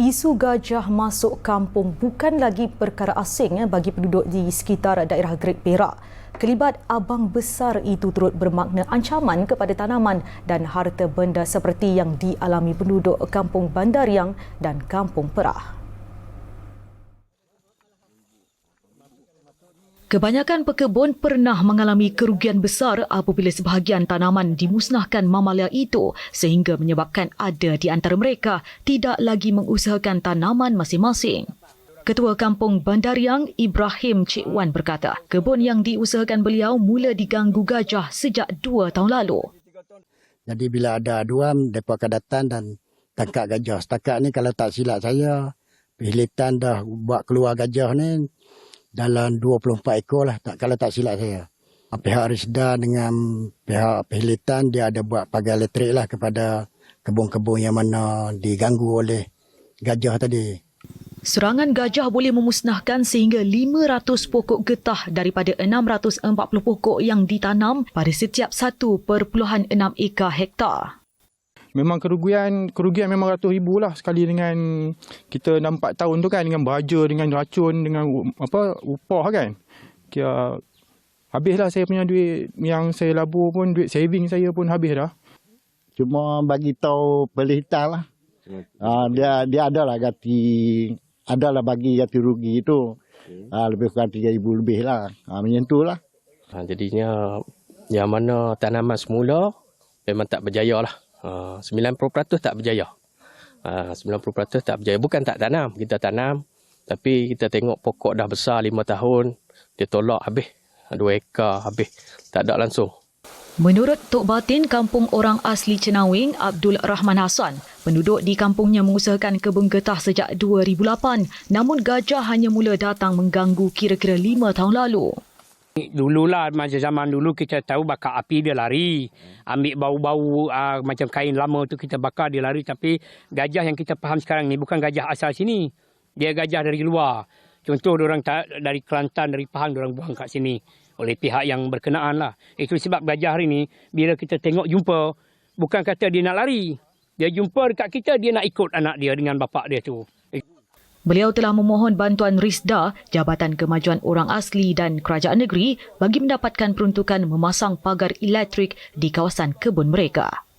Isu gajah masuk kampung bukan lagi perkara asing eh, bagi penduduk di sekitar daerah Great Perak. Kelibat abang besar itu turut bermakna ancaman kepada tanaman dan harta benda seperti yang dialami penduduk kampung Bandariang dan kampung Perah. Kebanyakan pekebun pernah mengalami kerugian besar apabila sebahagian tanaman dimusnahkan mamalia itu sehingga menyebabkan ada di antara mereka tidak lagi mengusahakan tanaman masing-masing. Ketua Kampung Bandariang Ibrahim Cik Wan berkata, kebun yang diusahakan beliau mula diganggu gajah sejak dua tahun lalu. Jadi bila ada aduan, mereka akan datang dan tangkap gajah. Setakat ni kalau tak silap saya, pihilitan dah buat keluar gajah ni dalam 24 ekor lah tak kalau tak silap saya. Pihak Risda dengan pihak pihilitan dia ada buat pagar elektrik lah kepada kebun-kebun yang mana diganggu oleh gajah tadi. Serangan gajah boleh memusnahkan sehingga 500 pokok getah daripada 640 pokok yang ditanam pada setiap 1.6 ekar hektar. Memang kerugian kerugian memang ratus ribu lah sekali dengan kita 6-4 tahun tu kan dengan baja dengan racun dengan apa upah kan kira habislah saya punya duit yang saya labur pun duit saving saya pun habis dah Cuma bagi tahu pelihitan lah. Uh, dia dia adalah ganti adalah bagi ganti rugi itu. Uh, lebih kurang 3000 lebih lah. Uh, macam tu lah. Ha, jadinya yang mana tanaman semula memang tak berjaya lah. Ha, 90% tak berjaya. Ha, 90% tak berjaya. Bukan tak tanam. Kita tanam. Tapi kita tengok pokok dah besar 5 tahun. Dia tolak habis. 2 ekar habis. Tak ada langsung. Menurut Tok Batin Kampung Orang Asli Cenawing Abdul Rahman Hassan, penduduk di kampungnya mengusahakan kebun getah sejak 2008 namun gajah hanya mula datang mengganggu kira-kira 5 tahun lalu. Dululah macam zaman dulu kita tahu bakar api dia lari. Ambil bau-bau uh, macam kain lama tu kita bakar dia lari. Tapi gajah yang kita faham sekarang ni bukan gajah asal sini. Dia gajah dari luar. Contoh orang dari Kelantan, dari Pahang orang buang kat sini. Oleh pihak yang berkenaan lah. Itu sebab gajah hari ni bila kita tengok jumpa bukan kata dia nak lari. Dia jumpa dekat kita dia nak ikut anak dia dengan bapak dia tu. Beliau telah memohon bantuan RISDA, Jabatan Kemajuan Orang Asli dan Kerajaan Negeri bagi mendapatkan peruntukan memasang pagar elektrik di kawasan kebun mereka.